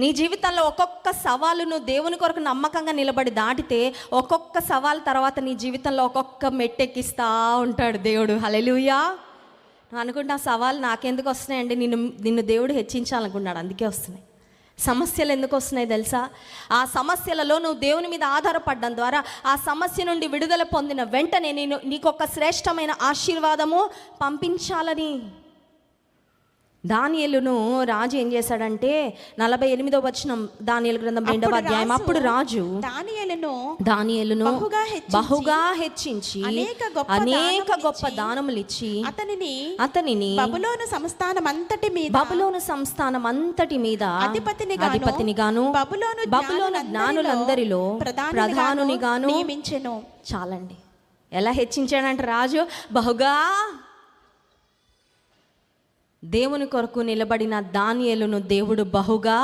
నీ జీవితంలో ఒక్కొక్క సవాలును దేవుని కొరకు నమ్మకంగా నిలబడి దాటితే ఒక్కొక్క సవాల్ తర్వాత నీ జీవితంలో ఒక్కొక్క మెట్టెక్కిస్తా ఉంటాడు దేవుడు. హలెలుయా అనుకుంటే ఆ సవాల్ నాకెందుకు వస్తున్నాయండి? నిన్ను నిన్ను దేవుడు హెచ్చించాలనుకున్నాడు అందుకే వస్తున్నాయి. సమస్యలు ఎందుకు వస్తున్నాయి తెలుసా? ఆ సమస్యలలో నువ్వు దేవుని మీద ఆధారపడడం ద్వారా ఆ సమస్య నుండి విడుదల పొందిన వెంటనే నేను నీకొక శ్రేష్టమైన ఆశీర్వాదము పంపించాలని దానియేలును రాజు ఏం చేశాడంటే నలభై ఎనిమిదో వచనం దానియేలు గ్రంథం రెండవ అధ్యాయం. అప్పుడు రాజు దానియేలును దానియేలును బహుగా హెచ్చించి, అనేక గొప్ప దానములు ఇచ్చి అతనిని అతనిని బబులోను సంస్థానం అంతటి మీద బబులోను సంస్థానం అంతటి మీద అధిపతిని గాను, అధిపతిని గాను బబులోను బబులోను జ్ఞానులందరిలో ప్రధానుని గాను నియమించెను. చాలండి. ఎలా హెచ్చించాడంటే రాజు? బహుగా దేవుని కొరకు నిలబడిన దానియలను దేవుడు బహుగా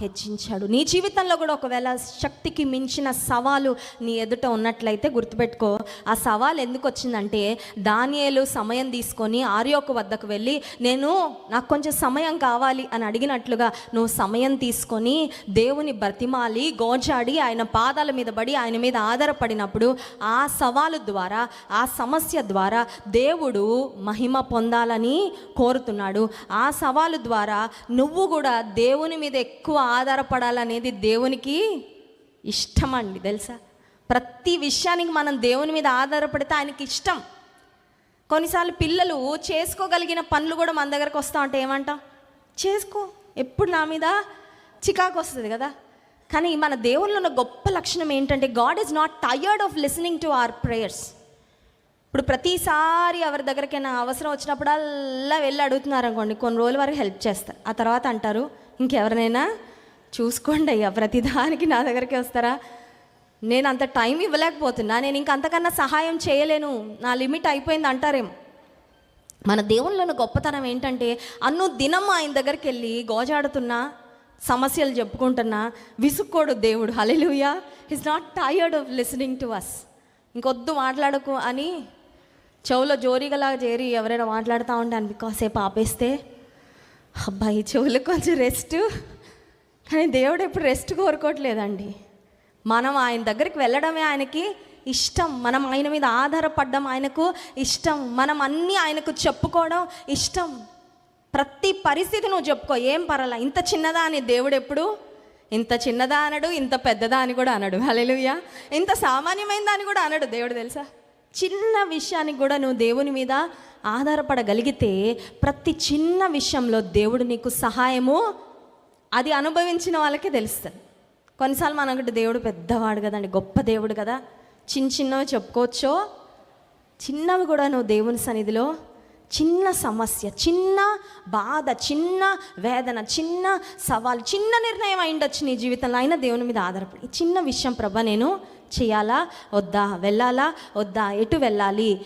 హెచ్చించాడు. నీ జీవితంలో కూడా ఒకవేళ శక్తికి మించిన సవాలు నీ ఎదుట ఉన్నట్లయితే గుర్తుపెట్టుకో ఆ సవాల్ ఎందుకు వచ్చిందంటే దానియలు సమయం తీసుకొని ఆర్యోకు వద్దకు వెళ్ళి నేను నాకు కొంచెం సమయం కావాలి అని అడిగినట్లుగా నువ్వు సమయం తీసుకొని దేవుని బ్రతిమాలి గోజాడి ఆయన పాదాల మీద పడి ఆయన మీద ఆధారపడినప్పుడు ఆ సవాలు ద్వారా ఆ సమస్య ద్వారా దేవుడు మహిమ పొందాలని కోరుతున్నాడు. ఆ సవాలు ద్వారా నువ్వు కూడా దేవుని మీద ఎక్కువ ఆధారపడాలనేది దేవునికి ఇష్టం అండి తెలుసా? ప్రతి విషయానికి మనం దేవుని మీద ఆధారపడితే ఆయనకి ఇష్టం. కొన్నిసార్లు పిల్లలు చేసుకోగలిగిన పనులు కూడా మన దగ్గరకు వస్తా ఉంటే ఏమంటాం? చేసుకో ఎప్పుడు నా మీద? చికాకు వస్తుంది కదా. కానీ మన దేవుళ్ళు ఉన్న గొప్ప లక్షణం ఏంటంటే God is not tired of listening to our prayers ఇప్పుడు ప్రతిసారి ఎవరి దగ్గరికైనా అవసరం వచ్చినప్పుడల్లా వెళ్ళి అడుగుతున్నారు అనుకోండి. కొన్ని రోజుల వరకు హెల్ప్ చేస్తారు. ఆ తర్వాత అంటారు ఇంకెవరినైనా చూసుకోండి అయ్యా ప్రతిదానికి నా దగ్గరికి వస్తారా? నేను అంత టైం ఇవ్వలేకపోతున్నా నేను ఇంక అంతకన్నా సహాయం చేయలేను నా లిమిట్ అయిపోయింది అంటారేమో. మన దేవుళ్ళను గొప్పతనం ఏంటంటే అన్ను దినం ఆయన దగ్గరికి వెళ్ళి గోజాడుతున్నా సమస్యలు చెప్పుకుంటున్నా విసుక్కోడు దేవుడు. Hallelujah is not tired of listening to us ఇంకొద్దు మాట్లాడకు అని చెవులో జోరీగలాగా చేరి ఎవరైనా మాట్లాడుతూ ఉంటాను అని కాసేపు ఆపేస్తే అబ్బాయి చెవులకు కొంచెం రెస్ట్ కానీ దేవుడు ఎప్పుడు రెస్ట్ కోరుకోవట్లేదండి. మనం ఆయన దగ్గరికి వెళ్ళడమే ఆయనకి ఇష్టం. మనం ఆయన మీద ఆధారపడడం ఆయనకు ఇష్టం. మనం అన్నీ ఆయనకు చెప్పుకోవడం ఇష్టం. ప్రతి పరిస్థితి నువ్వు చెప్పుకో ఏం పర్వాలా. ఇంత చిన్నదా అని దేవుడు ఎప్పుడు? ఇంత చిన్నదా అనడు ఇంత పెద్దదా అని కూడా అనడు. హల్లెలూయా ఇంత సామాన్యమైన అని కూడా అనడు దేవుడు తెలుసా? చిన్న విషయానికి కూడా నువ్వు దేవుని మీద ఆధారపడగలిగితే ప్రతి చిన్న విషయంలో దేవుడు నీకు సహాయము అది అనుభవించిన వాళ్ళకే తెలుస్తుంది. కొన్నిసార్లు మనకు దేవుడు పెద్దవాడు కదండి గొప్ప దేవుడు కదా. చిన్న చిన్నవి చెప్పుకోవచ్చో. చిన్నవి కూడా నువ్వు దేవుని సన్నిధిలో చిన్న సమస్య చిన్న బాధ చిన్న వేదన చిన్న సవాల్ చిన్న నిర్ణయం అయిండొచ్చు నీ జీవితంలో. అయినా దేవుని మీద ఆధారపడి. చిన్న విషయం ప్రభా నేను చేయాలా? వద్దా? వెళ్ళాలా? వద్దా? ఎటు వెళ్ళాలి?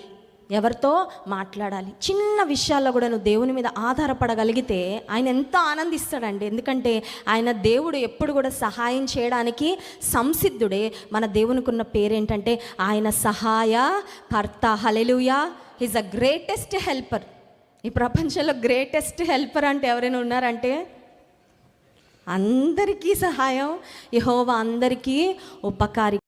ఎవరితో మాట్లాడాలి? చిన్న విషయాల్లో కూడా నువ్వు దేవుని మీద ఆధారపడగలిగితే ఆయన ఎంత ఆనందిస్తాడండి. ఎందుకంటే ఆయన దేవుడు ఎప్పుడు కూడా సహాయం చేయడానికి సంసిద్ధుడే. మన దేవునికి ఉన్న పేరేంటంటే ఆయన సహాయ కర్త. Hallelujah is a greatest helper ఈ ప్రపంచంలో గ్రేటెస్ట్ హెల్పర్ అంటే ఎవరైనా ఉన్నారంటే? అందరికీ సహాయం. యహోవా అందరికీ ఉపకారి